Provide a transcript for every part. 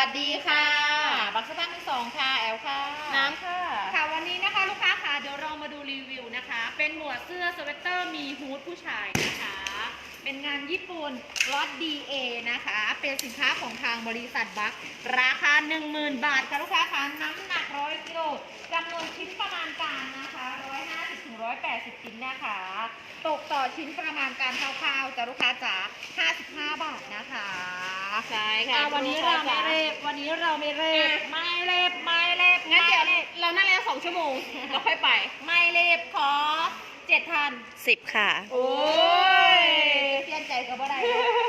วัสดีค่ะบักสะบ้านที่สองค่ะ แอลค่ะ น้ำค่ะ ค่ะวันนี้นะคะลูกค้าค่ะเดี๋ยวเรามาดูรีวิวนะคะ เป็นหมวดเสื้อสเวตเตอร์มีฮูดผู้ชายนะคะ เป็นงานญี่ปุ่นรอด DA นะคะ เป็นสินค้าของทางบริษัทบัคราคา 10,000 บาทค่ะลูกค้าค่ะน้ำหนัก 100กิโลจำนวนชิ้นประมาณการนะคะ 150ถึง180 ชิ้นนะคะ ตกต่อชิ้นประมาณการคร่าวๆจะลูกค้าจ๋า55 บาทนะคะ ใช่ค่ะอะวันนี้เราไม่เร็บวันนี้เราไม่เร็บไม่เร็บไม่เร็บงั้นเดี๋ยวไม่ร็บเรานั่งแล้วสองชั่วโมงเราค่อยไป ไม่เร็บขอเจ็ดพันสิบค่ะ โอ้ยเปลี่ยนใจกับว่าใด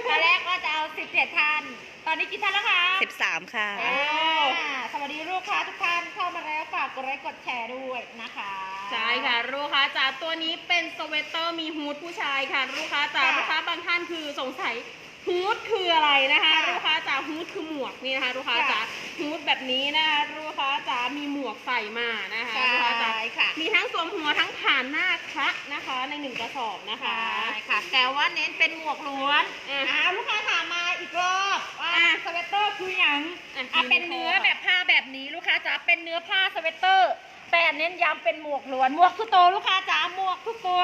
ตอนแรกก็จะเอาสิบเจ็ดพันตอนนี้กี่ท่านแล้วคะสิบสามค่ะอ่าสวัสดีลูกค้าทุกท่านเข้ามาแล้วฝากกดไลค์กดแชร์ด้วยนะคะใช่ค่ะลูกค้าจ๋าตัวนี้เป็นสเวตเตอร์มีฮูดผู้ชายค่ะ ลูกค้าจ๋าค่ะลูกค้าบางท่านคือสงสัย ฮูดคืออะไรนะคะค่ะลูกค้าจ๋าฮูดคือหมวกนี่นะคะลูกค้าค่ะจ๋าฮูดแบบนี้นะคะลูกค้าจ๋ามีหมวกใส่มานะคะใช่ลูกค้าจ๋าค่ะมีทั้งสวมหัวทั้งผ่านหน้าคะนะคะในหนึ่งกระสอบนะคะ ใช่ค่ะ แต่ว่าเน้นเป็นหมวกล้วนอะอ่าลูกค้าถามมาอีกรอบว่าอะ สเวตเตอร์คืออย่างอะอะเป็นเนื้อแบบผ้าแบบนี้ลูกค้าจ๋าเป็นเนื้อผ้าสเวตเตอร์ แต่เน้นย้ำเป็นหมวกล้วนหมวกทุกตัวลูกค้าจ๋าหมวกทุกตัว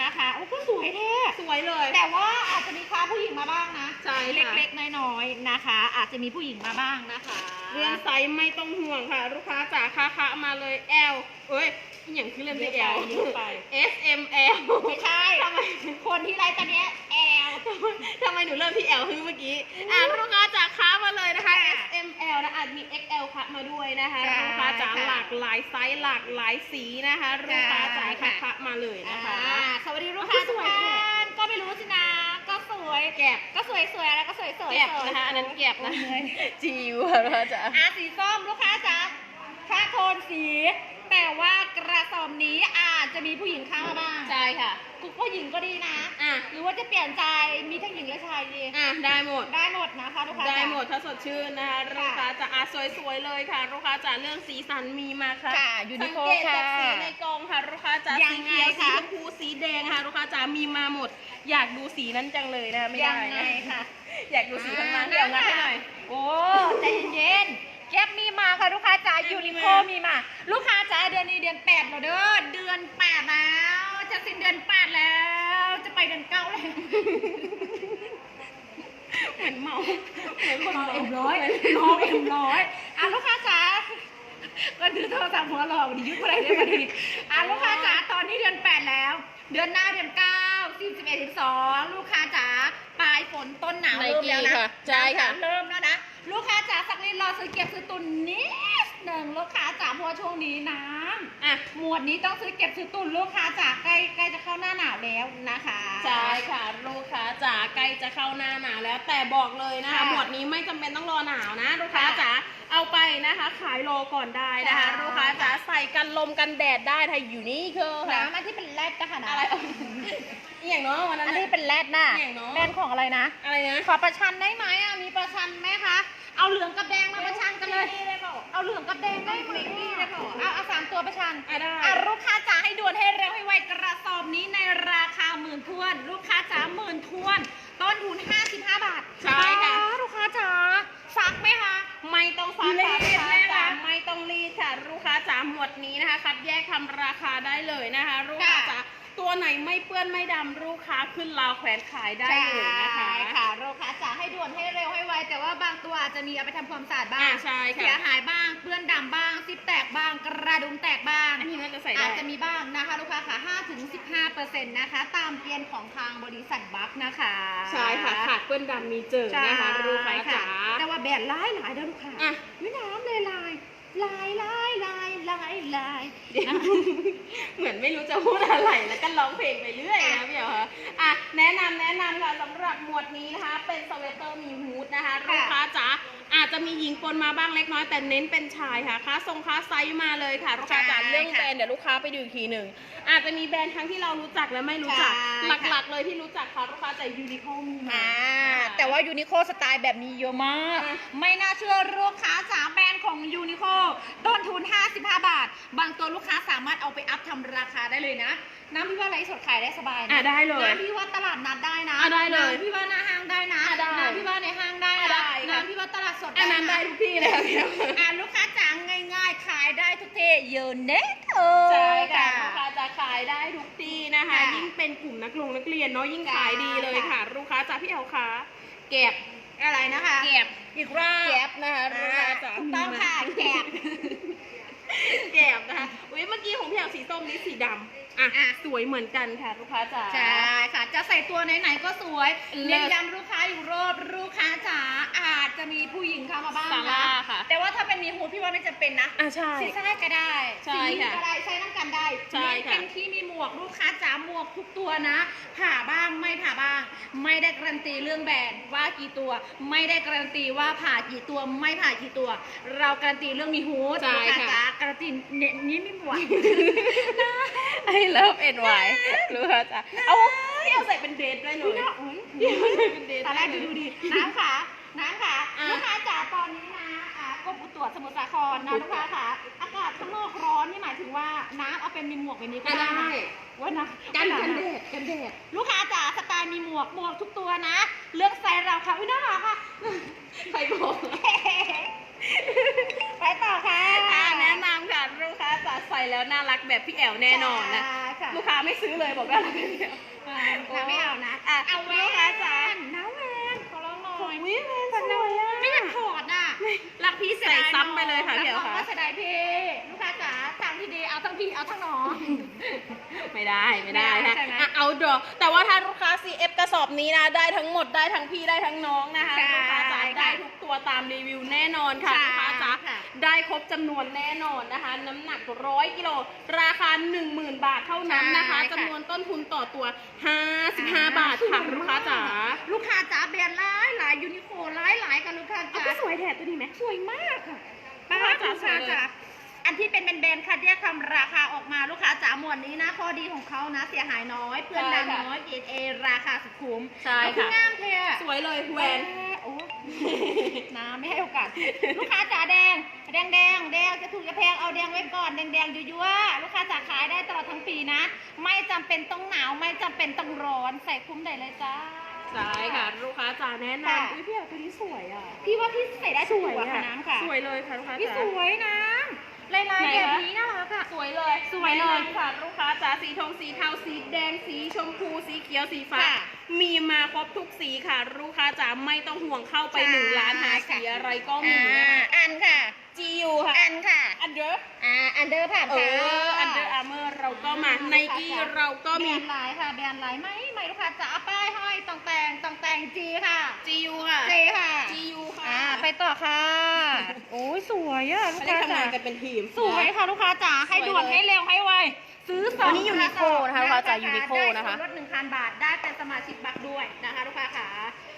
นะคะโอ้ก็สวยแท้สวยเลย แต่ว่าอาจจะมีค้าผู้หญิงมาบ้างนะใช่ค่ะ เล็กๆน้อยๆนะคะ อาจจะมีผู้หญิงมาบ้างนะคะเรื่องไซส์ไม่ต้องห่วงค่ะ ลูกค้าจ๋าค้าคะมาเลย L เอ้ยอหย่างที่เริ่มด้วย L เยอะไป S M L ไม่ใช่ทำไม คนที่ไลฟ์ตอนเนี้แอล ทำไมหนูเริ่มที่ L คือเมื่อกี้ อะลูกค้าจ๋าค้ามาเลยนะคะ ค่ะ S M L นะอาจมี X L ค่ะมาด้วยนะคะใช่ลูกค้าจ๋าค่ะหลากหลายไซส์หลากหลายสีนะคะลูกค้าจ๋าใช่ค้าค่ะคะมาเลยนะคะ อ่าสวัสดีลูกค้าสทุกวยท่านก็ไม่รู้สินะ ก็สวยแกบ ก็สวยสวยๆแล้วก็สวยสวยแกบนะคะอันนั้นแกบนะโอ้ยจิวค่ะลูกค้าจ๋า อาสีส้มลูกค้าจ๋าค่าโทนสี แต่ว่ากระสอบนี้อาจจะมีผู้หญิงเข้ามาบ้าง ใช่ค่ะ คุณผู้หญิงก็ดีนะ อะ หรือว่าจะเปลี่ยนใจมีทั้งหญิงและชายดีอะ ได้หมด ได้หมดนะคะลูกค้าได้จ๋าหมดถ้าสดชื่นนะคะลูกค้าจะอาสวยๆเลยค่ะลูกค้าจะเรื่องสีสันมีมาค่ะค่ะยูนิสังโคเกตจากค่ะสีในกองค่ะลูกค้าจะยัสีงไงเขียวสีคะชมพูสีแดงค่ะลูกค้าจะมีมาหมด อยากดูสีนั้นจังเลยนะคะไม่ยัได้งไงนะค่ะอยากดูสีข้างล่างเดี๋ยวงัดให้หน่อยโอ้ใจเย็นๆแก๊ปมีมาค่ะลูกค้าจ๋าแก๊ปมียูนิโคมามีมา ลูกค้าจ๋าเดือนนี้เดือนแปดแล้วเด้อเดือนแปดแล้ว จะสิ้นเดือนแปดแล้ว จะไปเดือนเก้าแล้ว เหมือนเมาเหมือนคนเมาเมาเอ็มร้อยเมาเอ็มร้อยอะลูกค้าจ๋าก็ถือโทรศัพท์หัวหลอกวันนี้ยุดอะไรได้มาดีอะลูกค้าจ๋าตอนนี้เดือนแปดแล้ว เดือนหน้าเดือนเก้าสิบสิบเอ็ดสิบสองลูกค้าจ๋าปลายฝนต้นหนาวไนเริ่มกี้แล้วนะค่ะใช่ค่ะเริ่มแล้วนะลูกค้าจ๋าสักนิดรอซื้อเก็บซื้อตุนนิด หนึ่งลูกค้าจ๋าเพราะว่าช่วงนี้น้อะำหมวดนี้ต้องซื้อเก็บซื้อตุนลูกค้าจ๋าใกล้ใกล้จะเข้าหน้าหนาวแล้วนะคะใช่ค่ะลูกค้าจ๋าใกล้จะเข้าหน้าหนาวแล้ว แต่บอกเลยนะคะค่ะหมวดนี้ไม่จำเป็นต้องรอหนาวนะ ลูกค้าค่ะจ๋าเอาไปนะคะ ขายโลก่อนได้นะคะใช่ลูกค้าจ๋าใส่กันลมกันแดดได้ถ้าอยู่นี่คือค่ะน้ำอันที่เป็นแรดนะคะนะอะไรอหย่างเนาะวันนั้นอันน่ะนี้เป็นแรดน่ะอย่างเนอะแบรนด์ของอะไรนะอะไรนะขอประชันได้ไหมอะมีประชันไหมคะ เอาเหลืองกับแดงมาประชันกันเลย เอาเหลืองกับแดงได้ไหมเอาเอาสามตัวประชันอะได้ อะลูกค้าจ๋าให้ด่วนให้เร็วให้ไวกระสอบนี้ในราคาหมื่นทวน ลูกค้าจ๋าหมื่นทวน ต้นทุน55 บาทใช่ค่ะอ่าลูกค้าจ๋าซักไหมคะ ไม่ต้องฟังรีค่ะดลูกค้าแม่จ๋านะไม่ต้องรีดค่ะลูกค้าจ๋าหมวดนี้นะคะ คัดแยกทำราคาได้เลยนะคะลูกค้าค่ะจ๋าตัวไหนไม่เปื้อนไม่ดำลูกค้าขึ้นราวแขวนขายได้เลยนะคะ ใช่ค่ะลูกค้าจ๋าให้ด่วนให้เร็วให้ไว แต่ว่าบางตัวอาจจะมีเอาไปทำความสะอาดบ้าอ่างใช่ค่ะ เสียหายบ้างเปื้อนดำบ้างซิปแตกบ้างกระดุมแตกบ้าง อันนี้น่าจะใส่ได้ อาจจะมีบ้างนะคะลูกค้าค่ะ5ถึง15%นะคะ ตามเกณฑ์ของทางบริษัทบัคนะคะใช่ค่ะขาดเปื้อนดำมีเจอใช่นะคะลูกค้าจ๋า แต่ว่าแบรนด์หลายหลายๆเด้อลูกค้าอะ ไม่น้ำเลยลายลายลายลายลายลายเดี๋ยวเหมือนไม่รู้จะพูดอะไรแล้วก็ร้องเพลงไปเรื่อยนะพี่เหรอคะอะแนะนำแนะนำค่ะสำหรับหมวดนี้นะคะ เป็นสเวตเตอร์มีฮูดนะคะลูกค้าจ๋าอาจจะมีหญิงปนมาบ้างเล็กน้อยแต่เน้นเป็นชายค่ะค้าทรงค้าไซส์มาเลยค่ะลูกค้าจ๋าใช่เรื่องค่ะแบรนด์เดี๋ยวลูกค้าไปดูอีกทีหนึ่งอาจจะมีแบรนด์ทั้งที่เรารู้จักและไม่รู้จัก ใช่ค่ะ หลักๆเลยที่รู้จักค่ะลูกค้าจ๋ายูนิคอมีมา อ่าแต่ว่ายูนิโคสไตล์แบบนี้เยอะมาก อะ ไม่น่าเชื่อลูกค้าสามแบรนด์ของยูนิโคต้นทุน55 บาท บางตัวลูกค้าสามารถเอาไปอัพทำราคาได้เลยนะ น้ำพี่ว่าไลฟ์สดขายได้สบายอะนะได้เลยน้ำพี่ว่าตลาดนัดได้นะอะได้เลยน้ำพี่ว่าหน้าห้างได้นะอะได้น้ำพี่ว่าในห้างได้อะนะได้ค่ะ น้ำพี่ว่าว่าตลาดสดอันนั้นได้ะทุกที่เลยค่ะพี่แอลอ่าลูกค้าจ๋าง่ายๆ ขายได้ทุกที่เยอะเน็ตเออใช่ค่ะลูกค้าจะขายได้ทุกที่นะคะ ค่ะยิ่งเป็นกลุ่มนักลงนักเรียนเนาะยิ่งค่ะขายดีเลยค่ะ ลูกค้าจ้าพี่แอลคะเก็บอะไรนะคะ เก็บอีกรอบ แก็บนะคะลูกค้าอ่าจ๋าถูกต้องค่ะแก็บ แก็บนะคะอุ้ยเมื่อกี้ของพี่แอลสีส้มนี้สี ดำอะอะ สวยเหมือนกันค่ะลูกค้าจ๋า ใช่ค่ะ จะใส่ตัวไหนๆก็สวยเลิศ เน้นย้ำลูกค้าอยู่รอบลูกค้าจ๋าอาจจะมีผู้หญิงเข้ามาบ้างซานะร่าค่ะแต่ว่าถ้าเป็นมีฮูดพี่ว่าไม่จำเป็นนะอะใช่ สีซ้ายก็ได้ใช่สีนี้ค่ะ ก็ได้ใช้น้ำ กันได้ใช่ค่ะเน้นเป็นที่มีหมวกลูกค้าจ๋าหมวกทุกตัวนะ ผ่าบ้างไม่ผ่าบ้าง ไม่ได้การันตีเรื่องแบรนด์ว่ากี่ตัว ไม่ได้การันตีว่าผ่ากี่ตัวไม่ผ่ากี่ตัว เราการันตีเรื่องมีฮูดใช่ลูกค้าค่ะจ๋าการันตีเน้นนี้มีหมวกไอเลิฟเอ็นไวรู้ค่ะจ้ะเอาพี่เอาใส่เป็นเดรสได้เลยอุ๊ยน่าอุ๊ยพี่เอาใส่เป็นเดรสตอนแรกดูดูดีน้ำค่ะน้ำค่ะ อะ ลูกค้าจ๋าตอนนี้นะอะ กรมอุตุสมุทรสาครนะลูกค้าค่ะ อากาศข้างนอกร้อนนี่หมายถึงว่าน้ำเอาเป็นมีหมวกแบบนี้ก็อะได้ได้นะว่านะกันว่าะกันแดดกันแดดลูกค้าจ๋าสไตล์มีหมวกหมวกทุกตัวนะ เลือกไซส์เราค่ะอุ้ยน่ารักค่ะ ใครบอกไปต่อค่ะอะแนะนำค่ะลูกค้าจะใส่แล้วน่ารักแบบพี่แอลแน่นอนนะค่ะลูกค้าไม่ซื้อเลยบอกว่าอะไรพี่แอลอะน้ำไม่เอานะ อะเอาแหวลูกค้าจ๋านน้ำแหวนขอร้องหน่อยวิแมน รักพี่เสียดายใส่ซ้ำไปเลยค่ะพี่พี่เอ๋ค่ะว่าเสียดายพี่ลูกค้าจ๋าทางที่ดีเอาทั้งพี่เอาทั้งน้องไม่ได้ไม่ได้ไม่นะได้ใช่ไหมอะเอาดอแต่ว่าถ้าลูกค้า CF กระสอบนี้นะได้ทั้งหมดได้ทั้งพี่ได้ทั้งน้องนะคะใช่ลูกค้าจ๋าค่ะได้ทุกตัวตามรีวิวแน่นอนค่ะค่ะลูกค้าจ๋าค่ะ ได้ครบจำนวนแน่นอนนะคะ น้ำหนักร้อยกิโลราคา 10,000 บาทเท่านั้นนะคะใช่ค่ะ จำนวนต้นทุนต่อตัว 55 บาทค่ะลูกค้าจ๋าลูกค้าจ๋าแบรนด์หลายหลายยูนิโคหลายหลายกันลูกค้าเอาจ๋าก็สวยแถบตัวนี้ไหม สวยมากค่ะลูกค้าจ๋าสวยเลยอันที่เป็นแบรนด์คัดแยกคำราคาออกมาลูกค้าจ๋าหมวดนี้นะข้อดีของเขานะเสียหายน้อย เพื่อนดังน้อยเกรดเอราคาสุดคุ้มใช่เอาคืค่ะองามเท่อะ สวยเลยแหวนโอ้ ลูกค้าจ๋าแดง แดงแดงแดงจะถูกจะแพงเอาแดงไว้ก่อนแดงแดงยั่วๆลูกค้าจ๋าขายได้ตลอดทั้งปีนะ ไม่จำเป็นต้องหนาวไม่จำเป็นต้องร้อนใส่คุ้มได้เลยจ้าใช่ค่ะ ลูกค้าจ๋าแนะค่ะนำอุ้ยพี่แอลตัวนี้สวยอะพี่ว่าพี่ใส่ได้สถูกวยกว่าอะน้ำค่ะ สวยเลยค่ะลูกค้าพี่จ๋าสวยน้ำ ลายลายไหนแบบคะนี้น่ารักอะสวยเลยสวยเลย แนะนำค่ะลูกค้าจ๋าสีทองสีเทาสีแดงสีชมพูสีเขียวสีฟ้า ค่ะมีมาครบทุกสีค่ะ ลูกค้าจ๋าไม่ต้องห่วงเข้าไปใช่หนึ่งร้านหาสีค่ะ อะไรก็มีอ่านะคะ อันค่ะ GU ค่ะ อันค่ะอันเดอร์อ่าอันเดอร์ผ่านเอค่ะออันเดอร์อาร์เมอร์เราก็มาไนกี้เราก็มี แบรนด์ไลน์ค่ะแบรนด์ไลน์ไหมไม่ลูกค้าจ๋าป้ายห้อยตองแต่งตองแต่งจีค่ะ GU ค่ะ เจค่ะ GU ค่ะ อ่า ไปต่อค่ะ โอ้ยสวยอะลูเขากเรียค้ากทำจ๋างานกันเป็นทีมสวยค่ะลูกค้าจ๋าให้สวยด่วนเลยให้เร็วให้ไวซื้อสองอันนี้ยูนิโคนะคะลูกค้าจ๋ายูนิโคนะคะได้ส่วนลดหนึ่งพันบาทได้เป็นสมาชิกบัคด้วยนะคะลูกค้าขา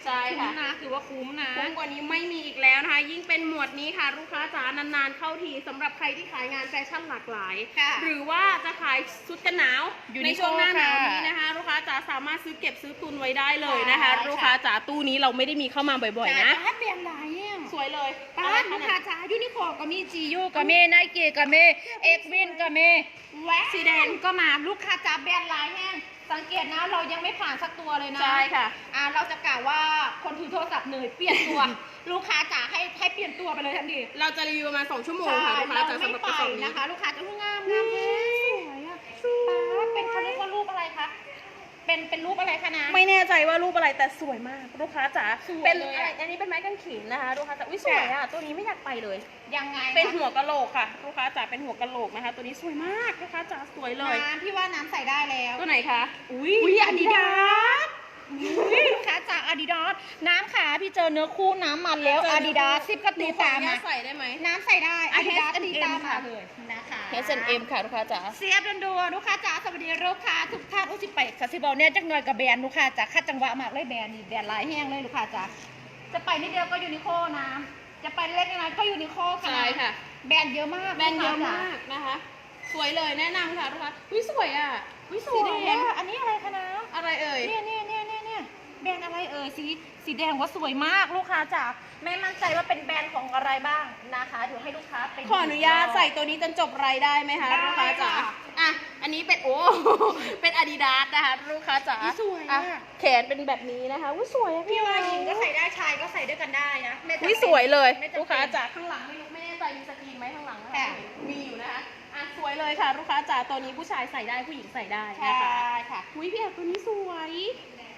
ใช่คุ้ค่ะมนะถือว่าคุ้มนะคุ้มกว่านี้ไม่มีอีกแล้วนะคะ ยิ่งเป็นหมวดนี้ค่ะ ลูกค้าจ๋านานๆเข้าทีสำหรับใครที่ขายงานแฟชั่นหลากหลายค่ะหรือว่าจะขายชุดกันหนาว Uniqlo ในช่วงหน้าหนาวค่ะนี้นะคะ ลูกค้าจ๋าสามารถซื้อเก็บซื้อตุนไว้ได้เลยนะคะใช่ค่ะลูกค้าจ๋าตู้นี้เราไม่ได้มีเข้ามาบ่อยๆนะป้าเปลี่ยนหลายอย่าง สวยเลยป้าอะไรลูคะกเนี่ค้ายจ๋ายูนิโคก็มีจียูก็มีไนกี้ก็มีเอ็กวินก็มีแหวนสีแดงก็มาลูกค้าจ๋าแบรนด์หลายแห้งสังเกตนะเรายังไม่ผ่านสักตัวเลยนะใช่ค่ะอ่าเราจะกล่าวว่าคนถือโทรศัพท์เหนื่อยเปลี่ยนตัว ลูกค้าจ๋าให้ให้เปลี่ยนตัวไปเลยทันทีเราจะรีวิวประมาณ2ชั่วโมงใช่ค่ะลูกค้าเราจ๋าไม่สำหรับไปกระสอบนี้นะคะ ลูกค้าจะงามงามแท้สวยอะป้าเป็นเขาเรียกว่ารูปอะไรคะ เป็นเป็นรูปอะไรคะนะไม่แน่ใจว่ารูปอะไรแต่สวยมากลูกค้าจ๋าสวยเป็นเลยอะไรอะอันนี้เป็นไม้กางเขนนะคะลูกค้าจ๋าอุ้ยสวยอะตัวนี้ไม่อยากไปเลย ยังไงเป็นคะหัวกะโหลกค่ะลูกค้าจ๋าเป็นหัวกะโหลกนะคะ ตัวนี้สวยมากลูกค้าจ๋าสวยเลย น้ำพี่ว่าน้ำใส่ได้แล้ว ตัวไหนคะอุ้ยอุ้ยอาดิดาสอุ้ยลูกค้าจากอาดิดาสน้ำขาพี่ เจอเนื้อคู่น้ำมันแล้วอาดิดาสซิปกระตีตามมามาใส่ได้ไหมน้ำใส่ได้อาดิดาส H&M ตีตามมาค่ะเลยนะคะ H&M ค่ะลูกค้าจ๋าเสียบดันดัวลูกค้าจ๋าสวัสดีลูกค้าทุกท่านอุ้ยสิไปค่ะสิบอกเนี่ยจักหน่อยกับแบรนด์ลูกค้าจ๋าคัดจังหวะมากเลยแบรนด์นี่แบรนด์ลายแห้งเลยลูกค้าจ๋าจะไปนิดเดียวก็ยูนิโคน้ำจะไปเล็กน้อยก็ยูนิโคค่ะใช่ค่ะ แบรนด์เยอะมากแบรนด์เยอะลูกค้มากนะคะ สวยเลยแนะนำค่ะลูกค้าอุ้ยสวยอะอุ้ยสสีวยแดงอะอันนี้อะไรคะน้อะ สีสีแดงว่าสวยมากลูกค้าจ๋าไม่มั่นใจว่าเป็นแบรนด์ของอะไรบ้างนะคะเดี๋ยวให้ลูกค้าไปดูขออนุญาตใส่ตัวนี้จนจบรายได้ไหมคะได้ลูกค้าจ๋าค่ะอะอันนี้เป็นโอ้เป็นอาดิดาสนะคะลูกค้าจ๋าอุ๊ยสวยอะ อะแขนเป็นแบบนี้นะคะอุ้ยสวยอะพี่พี่ว่าหญิงก็ใส่ได้ชายก็ใส่ด้วยกันได้นะไม่จำเป็น อุ้ยสวยเลยไม่จำเป็น ลูกค้าจ๋าข้างหลังไม่รู้ไม่แน่ใจมีสกรีนไหมข้างหลังนะคะค่ะมีอยู่นะคะอะสวยเลยค่ะ ลูกค้าจ๋าตัวนี้ผู้ชายใส่ได้ผู้หญิงใส่ได้ใช่นะคะค่ะ อุ้ยพี่แอบตัวนี้สวยอะ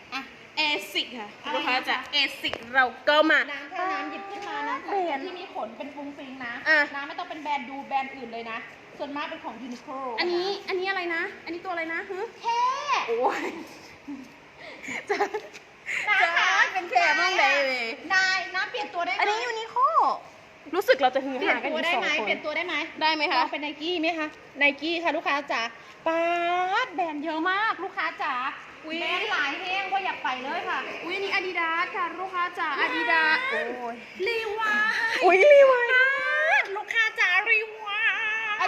เอซิกค่ะอะไรลูกค้าจ๋านะคะเอซิกเราก็มา น้ำแค่น้ำหยิบขึ้นมานะแบรนด์ที่มีขนเป็นฟุ้งฟิงนะ อะ น้ำไม่ต้องเป็นแบรนด์ดูแบรนด์อื่นเลยนะ ส่วนมากเป็นของยูนิโคลอันนี้อันนี้อะไรนะ อันนี้ตัวอะไรนะฮึแค่โอ้ยจะน้ำค่ะจะเป็นแค่บ้างเลยนายน้ำเปลี่ยนตัวได้ไหมอันนี้ยูนิโค รู้สึกเราจะฮือเปลี่ยฮานกันอตัวยู่ได้สองไหมคนเปลี่ยนตัวได้ไหมได้ไหมลคะ องเป็นไนกี้ไหมคะไนกี้ค่ะลูกค้าจ๋าป๊าดแบรนด์เยอะมากลูกค้าจ๋าอุ๊ย แบรนด์หลายแห้งว่าอยากไปเลยค่ะ อุ้ยอันนี้อาดิดาสค่ะ ลูกค้าจ๋าอาดิดาสโอ้ย รีวายอุ้ยรีไวาย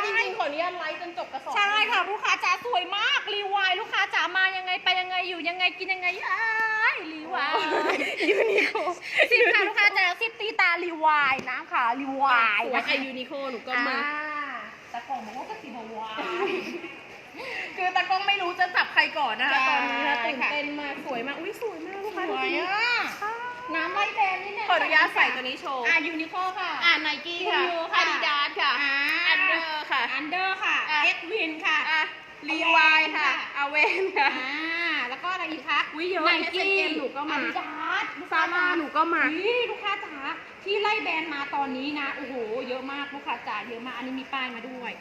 จริงๆขออนุญาตไลฟ์จนจบกระสอบใช่ค่ะลูกค้าจ๋าสวยมากรีวายลูกค้าจ๋ามายังไงไปยังไงอยู่ยังไงกินยังไงอ้ายรีวายยูนิโคสิบค่ะลูกค้าจ๋าสิบตีตารีวายน้ำค่ะรีวายสวยนะไอคะยูนิโคหนูก็มา อ่แต่ของบอกว่าก็สีบวายคือตากล้องไม่รู้จะจับใครก่อนนะคะใช่ตอนนี้นะตื่นค่ะเต้นมากสวยมากอุ้ยสวยมากลูกสค้าวยดูสิอะน้ำไล่แดงนี่เนี่ยขออนุญาตใส่ตัวนี้โชว์ อะยูนิโคค่ะ อ่าไนกี้ค่ะยูค่ะ อาดิดาสค่ะ อ่าอันเดอร์ ค่ะ อันเดอร์ค่ะ อะ เอ็กวินค่ะ อะรีวายค่ะอาเวนค่ะ อ่า แล้วก็อะไรอีกคะอุ๊ยเยอะไนกี้ H&M หนูก็มาอาดิดาสลูกซาค้าร่าจ๋าหนูก็มาอุ๊ยลูกค้าจ๋าที่ไล่แบรนด์มาตอนนี้นะ โอ้โห เยอะมากลูกค้าจ๋าเยอะมาก อันนี้มีป้ายมาด้วย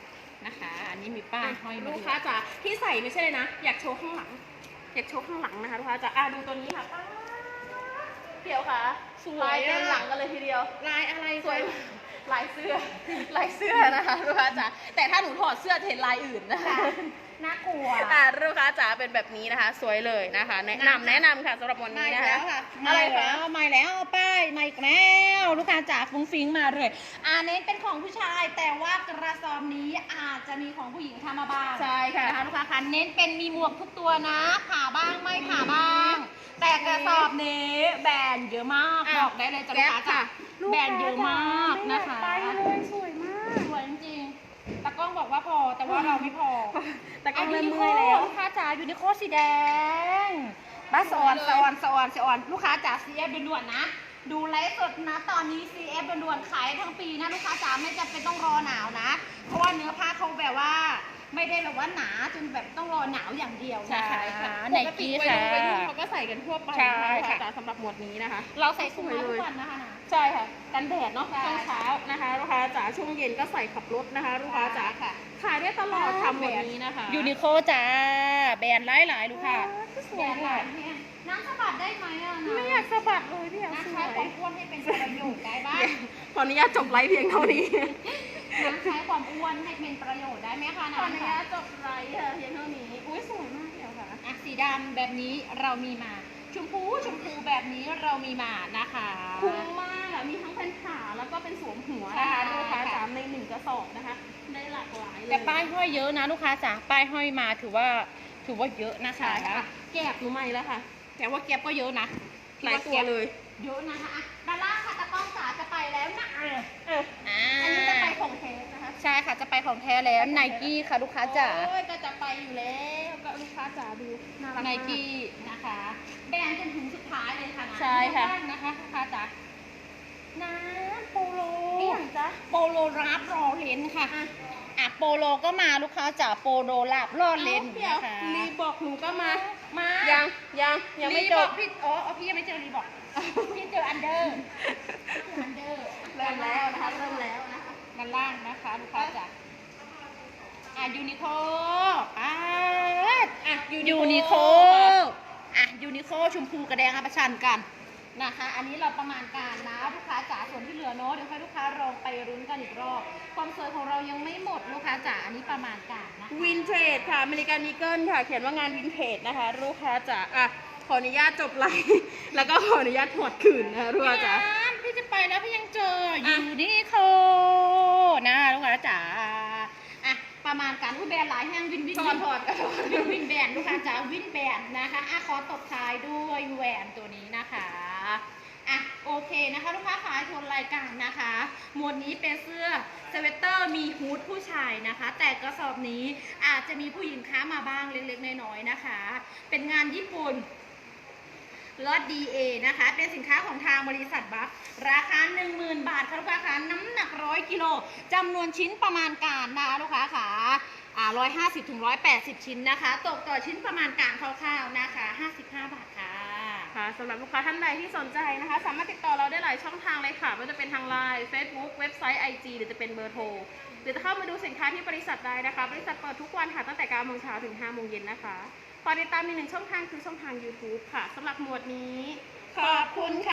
นะคะ อันนี้มีป้ายห้อยมาลูด้กวยค้าจ๋าที่ใส่ไม่ใช่เลยนะ อยากโชว์ข้างหลัง อยากโชว์ข้างหลังนะคะลูกค้าจ๋าอะดูตัวนี้ค่ะป๊าดเดี๋ยวค่ะสวยลายเต็มอะหลังกันเลยทีเดียว ลายอะไรสวย ลายเสื้อลายเสื้อนะคะลูกค้าจ๋าแต่ถ้าหนูถอดเสื้อจะเห็นลายอื่นนะคะค่ะ น่ากลัว อ่าลูกค้าจ๋าเป็นแบบนี้นะคะ สวยเลยนะคะ แนะนำแนะนำค่ะสำหรับวันมานี้อีกนะคะแล้วค่ะอะมาไรอีกคะ แล้วมาอีกแล้วป้ายมาอีกแล้ว ลูกค้าจ๋าฟุ้งฟิ้งมาเลยอ่าเน้นเป็นของผู้ชาย แต่ว่ากระสอบนี้อาจจะมีของผู้หญิงทำมาบ้างใช่ค่ะ นะคะลูกค้าคะเน้นเป็นมีหมวกทุกตัวนะผ่าบ้างไม่ผ่าบ้าง แต่กระสอบนี้แบรนด์เยอะมากอะบอกได้เลยจ้ะลูกค้าจ๋าแบรนด์เยอะมากนะคะ ไปเลยสวยมาก สวยจริงๆตากล้อง บอกว่าพอแต่ว่าเราไม่พอแต่ก็อันเริ่มยูนิโคเมื่อยแล้วลูกค้าจ๋ายูนิโคสีแดงบ้าสอนสอนสอนสอนลูกค้าจ๋า CF ด่วนๆนะ ดูไลฟ์สดนะ ตอนนี้ CF ด่วนๆขายทั้งปีนะลูกค้าจ๋าไม่จำเป็นต้องรอหนาวนะ เพราะว่าเนื้อผ้าเขาแบบว่าไม่ได้แบบว่าหนาจนแบบต้องรอหนาวอย่างเดียวนะคะปไนกติกี้วัยค่ะรุ่นวัยรุ่นเขาก็ใส่กันทั่วไปใช่นะคะค่ะจ๋าสำหรับหมวดนี้นะคะ เราใส่ถุงมาทุกวันนะคะนะ ใช่ค่ะ กันแดดเนาะใช่ช่วงเช้านะคะลูกค้าจ๋าช่วงเย็นก็ใส่ขับรถนะคะลูกค้าจ๋าค่ะขายได้ตลอดทำหมวดนี้นะคะยูนิโคจ้าแบรนด์หลายๆลูกค้าสแบวรยนด์หเลลายยแห้งน้ำสะบัดได้ไหมอะนะไม่อยากสะบัดเลยพี่อยากน้ำสใช้วยความอ้วนให้เป็นประโยชน์ได้บ้างขออนุญาตจบไลฟ์เพียงเท่านี้น้ำใช้ความอ้วนให้เป็นประโยชน์ได้ไหมคะขออนุน้ำญาค่ะตจบไลฟ์ค่ะเพียงเท่านี้อุ้ยสวยมากเดี๋ยวค่ะอะสีดำแบบนี้เรามีมา ชมพูชมพูแบบนี้เรามีมานะคะ คุ้มมากอะมีทั้งเป็นขาแล้วก็เป็นสวมหัวนะคะใช่ลูกค้าค่ะ สามในหนึ่งกระสอบนะคะ ได้หลากหลายเลยแต่ป้ายห้อยเยอะนะลูกค้าจ๋าป้ายห้อยมาถือว่าถือว่าเยอะนะคะ ใช่ค่ะแก็บหนูใหม่แล้วค่ะแต่ว่าเก็บก็เยอะนะหลายตัวเลยเยอะนะคะอะด้านล่างค่ะตะกล้องจ๋าจะไปแล้วนะเออเอออ่าอันนี้จะไปของเทสนะคะ ใช่ค่ะจะไปของแท้แล้วไนกี้ค่ะลูกค้าจ๋า โอ้ยก็จะไปอยู่แล้วก็ ลูกค้าจ๋าดูน่ารักไนมากกี้นะคะ แบรนด์จนถึงสุดท้ายเลยค่ะนะใช่ค่ะเยอมากนะคะลูกค้าจ๋าน้ำโปโลนี่อย่างจ๊ะ โปโลรับรอเลนค่ะ อะโปโลก็มาลูกค้าจ๋าโปโลรับรอเลนเดี๋ยวนะคะรีบอกหนูก็มา มายังยังยังไม่รีจบบอกพี่อ๋ออ๋อพี่ยังไม่เจอรีบอกพี่เจออันเดอร์อันเดอร์เริ่มแล้วนะคะเริ่มแล้วนะคะด้านล่างนะคะลูกค้าจ๋าอะยูนิโคอะอะ ยูนิโคอะยูนิโคชมพูกระแดงเอาประชันกันนะคะ อันนี้เราประมาณการนะลูกค้าจ๋าส่วนที่เหลือเนาะเดี๋ยวให้ลูกค้าลองไปรุ้นกันอีกรอบ ความสวยของเรายังไม่หมดลูกค้าจ๋าอันนี้ประมาณการนะวินเทจค่ะอเมริกันนิเกิลค่ะ เขียนว่างานวินเทจนะคะ ลูกค้าจ๋าอะขออนุญาตจบไลฟ์แล้วก็ขออนุญาตถอดขืนนะคะลูกค้าจ๋าพี่จะไปแล้วพี่ยังเจอออะยูนิโคนะลูกค้า ประมาณการผู้แบนหลายแห่งวินวินถอวิดนถอดถอดวินวินแบนลูกค้าจ๋าวินแบนนะคะอะขอตบท้ายด้วยแหวนตัวนี้นะคะอะโอเคนะคะลูกค้าขายชนรายการนะคะ หมวดนี้เป็นเสื้อสเวตเตอร์มีฮูดผู้ชายนะคะ แต่กระสอบนี้อาจจะมีผู้หญิงค้ามาบ้างเล็กๆน้อยๆนะคะ เป็นงานญี่ปุ่น ลอด DA นะคะ เป็นสินค้าของทางบริษัทบัคราคา 10,000 บาทค่ะลูกค้าคะน้ำหนัก 100 กิโลจำนวนชิ้นประมาณการนะคะลูกค้าค่ะร้อ่า150ถึง180ชิ้นนะคะ ตกต่อชิ้นประมาณการคร่าวๆนะคะ55บาทค่ะค่ะสำหรับลูกค้าท่านใดที่สนใจนะคะ สามารถติดต่อเราได้หลายช่องทางเลยค่ะไม่ว่าจะเป็นทางไลน์ Facebook เว็บไซต์ IG หรือจะเป็นเบอร์โทรหรือจะเข้ามาดูสินค้าที่บริษัทได้นะคะ บริษัทเปิดทุกวันค่ะตั้งแต่9โมงเช้าถึง5โมงเย็นนะคะ ขอติดตามอีกหนึ่งช่องทางคือช่องทาง YouTube ค่ะสำหรับหมวดนี้ ขอบคุณค่ะ